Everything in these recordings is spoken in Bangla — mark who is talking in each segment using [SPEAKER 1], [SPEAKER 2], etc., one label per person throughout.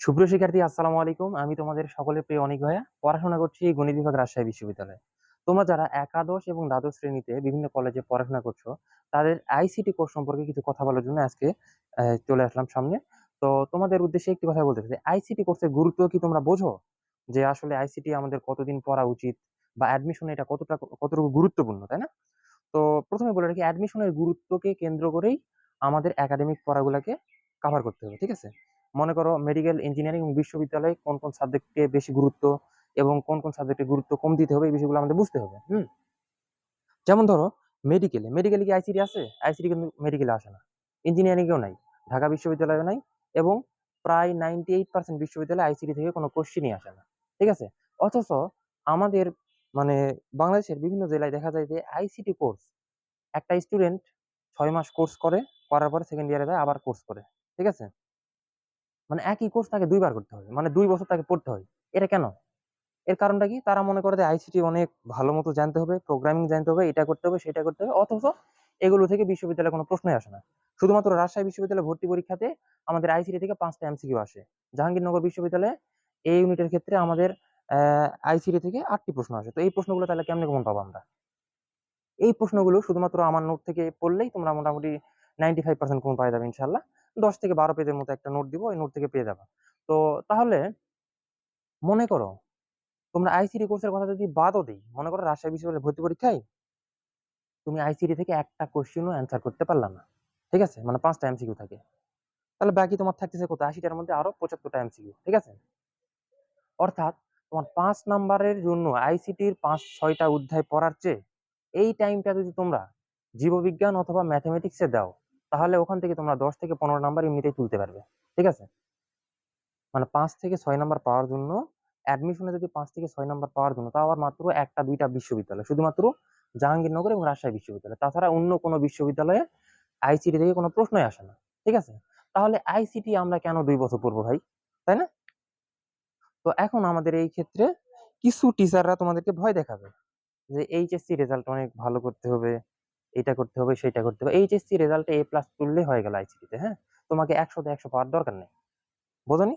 [SPEAKER 1] সুপ্রিয় শিক্ষার্থী, আসসালামু আলাইকুম। আমি তোমাদের সকলের প্রিয় অনিক ভাইয়া। পড়াশোনা করছি গণিত বিভাগ রাজশাহী বিশ্ববিদ্যালয়ে। তোমরা যারা একাদশ এবং দ্বাদশ শ্রেণীতে বিভিন্ন কলেজে পড়াশোনা করছ, তাদের আইসিটি কোর্স সম্পর্কে কিছু কথা বলার জন্য আজকে চলে আসলাম সামনে। তো তোমাদের উদ্দেশ্যে একটি কথা বলতে চাই। আইসিটি কোর্সের গুরুত্ব কি তোমরা বোঝো? যে আসলে আইসিটি আমাদের কতদিন পড়া উচিত বা অ্যাডমিশনে এটা কতটা, কতটুকু গুরুত্বপূর্ণ, তাই না? তো প্রথমে বলে রাখি অ্যাডমিশনের গুরুত্বকে কেন্দ্র করেই আমাদের একাডেমিক পড়াগুলোকে কভার করতে হবে, ঠিক আছে? মনে করো মেডিকেল ইঞ্জিনিয়ারিং বিশ্ববিদ্যালয়ে কোন কোন সাবজেক্টকে বেশি গুরুত্ব এবং কোন কোন সাবজেক্টে গুরুত্ব কম দিতে হবে, এই বিষয়গুলো আমাদের বুঝতে হবে, হুম? যেমন ধরো মেডিকেলে মেডিকেলে কি আইসিডি আছে আইসিডি কিন্তু মেডিকেলে আসে না। ইঞ্জিনিয়ারিংয়েও নাই, ঢাকা বিশ্ববিদ্যালয়েও নাই এবং প্রায় নাইনটি এইট পার্সেন্ট বিশ্ববিদ্যালয়ে আইসিডি থেকে কোনো কোশ্চেনই আসে না, ঠিক আছে? অথচ আমাদের মানে বাংলাদেশের বিভিন্ন জেলায় দেখা যায় যে আইসিটি কোর্স একটা স্টুডেন্ট ছয় মাস কোর্স করে, করার পরে সেকেন্ড ইয়ারে যায়, আবার কোর্স করে, ঠিক আছে? মানে একই কোর্স তাকে দুইবার করতে হবে। মানে দুই বছর তাকে পড়তে হয়। এটা কেন? এর কারণটা কি? তারা মনে করে যে আইসিটি অনেক ভালো মতো জানতে হবে প্রোগ্রামিং জানতে হবে, এটা করতে হবে, সেটা করতে হবে, অথচ এগুলো থেকে বিশ্ববিদ্যালয়ে কোনো প্রশ্নই আসে না। শুধুমাত্র রাজশাহী বিশ্ববিদ্যালয়ে ভর্তি পরীক্ষাতে আমাদের আইসিটি থেকে পাঁচটা এমসিকিউ আসে। জাহাঙ্গীরনগর বিশ্ববিদ্যালয়ে এই ইউনিটের ক্ষেত্রে আমাদের আইসিটি থেকে আটটি প্রশ্ন আসে। তো এই প্রশ্নগুলো তাহলে কেমনে কেমন পাবো আমরা? এই প্রশ্নগুলো শুধুমাত্র আমার নোট থেকে পড়লেই তোমরা মোটামুটি নাইনটি ফাইভ পার্সেন্ট কম পাই যাবে ইনশাল্লাহ দশ থেকে বারো পেজের মতো একটা নোট দিব, ওই নোট থেকে পেয়ে যাবা। তো তাহলে মনে করো, তোমরা আইসিডি কোর্সের কথা যদি বাদও দিই, মনে করো রাজশাহী বিশ্ববিদ্যালয়ে ভর্তি পরীক্ষায় তুমি আইসিডি থেকে একটা কোশ্চেনও অ্যান্সার করতে পারলা না। ঠিক আছে? মানে পাঁচটা এমসিকিউ থাকে। তাহলে বাকি তোমার থাকতেছে কত আশিটার মধ্যে আরও পঁচাত্তরটা এমসিকিউ ঠিক আছে? অর্থাৎ তোমার পাঁচ নাম্বারের জন্য আইসিটির পাঁচ, ছয়টা অধ্যায় পড়ার চেয়ে, এই টাইমটা যদি তোমরা জীববিজ্ঞান অথবা ম্যাথমেটিক্সে দাও তাহলে ওখান থেকে তোমরা দশ থেকে পনেরো নাম্বার এমনিতেই তুলতে পারবে, ঠিক আছে? মানে পাঁচ থেকে ছয় নাম্বার পাওয়ার জন্য অ্যাডমিশনে যদি পাঁচ থেকে ছয় নাম্বার পাওয়ার জন্য, তাও আবার মাত্র একটা দুইটা বিশ্ববিদ্যালয়, শুধুমাত্র জাহাঙ্গীরনগর এবং রাজশাহী বিশ্ববিদ্যালয়। তাছাড়া অন্য কোনো বিশ্ববিদ্যালয়ে আইসিটি থেকে কোনো প্রশ্নই আসে না, ঠিক আছে? তাহলে আইসিটি আমরা কেন দুই বছর পড়ব ভাই, তাই না? তো এখন আমাদের এই ক্ষেত্রে কিছু টিচাররা তোমাদেরকে ভয় দেখাবে যে এইচএসসি রেজাল্ট অনেক ভালো করতে হবে এটা করতে হবে, সেটা করতে হবে। এইচএসসি রেজাল্টে এ প্লাস তুললে হয়ে গেল আইসিটিতে হ্যাঁ? তোমাকে একশোতে একশো পাওয়ার দরকার নেই। বোঝনি?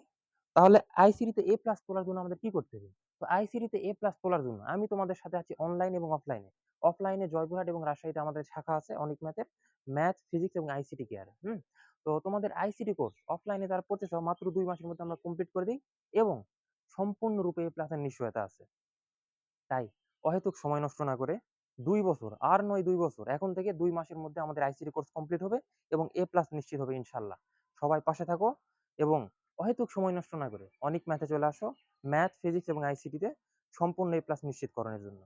[SPEAKER 1] তাহলে আইসিটিতে এ প্লাস তোলার জন্য আমাদের কি করতে হবে? তো আইসিটিতে এ প্লাস তোলার জন্য আমি তোমাদের সাথে আছি অনলাইন এবং অফলাইনে অফলাইনে জয়পুরহাট এবং রাজশাহীতে আমাদের শাখা আছে, অনেক ম্যাথের। ম্যাথ ফিজিক্স এবং আইসিটি কেয়ার হুম? তো তোমাদের আইসিটি কোর্স অফলাইনে তারা পড়তে চাও মাত্র দুই মাসের মধ্যে আমরা কমপ্লিট করে দিই এবং সম্পূর্ণরূপে এ প্লাসের নিশ্চয়তা আছে। তাই অহেতুক সময় নষ্ট না করে দুই বছর, আর নয় দুই বছর। এখন থেকে দুই মাসের মধ্যে আমাদের আইসিডি কোর্স কমপ্লিট হবে এবং এ প্লাস নিশ্চিত হবে ইনশাল্লাহ। সবাই পাশে থাকো এবং অহেতুক সময় নষ্ট না করে অনেক ম্যাথে চলে আসো। ম্যাথ ফিজিক্স এবং আইসিটিতে সম্পূর্ণ এ প্লাস নিশ্চিতকরণের জন্য।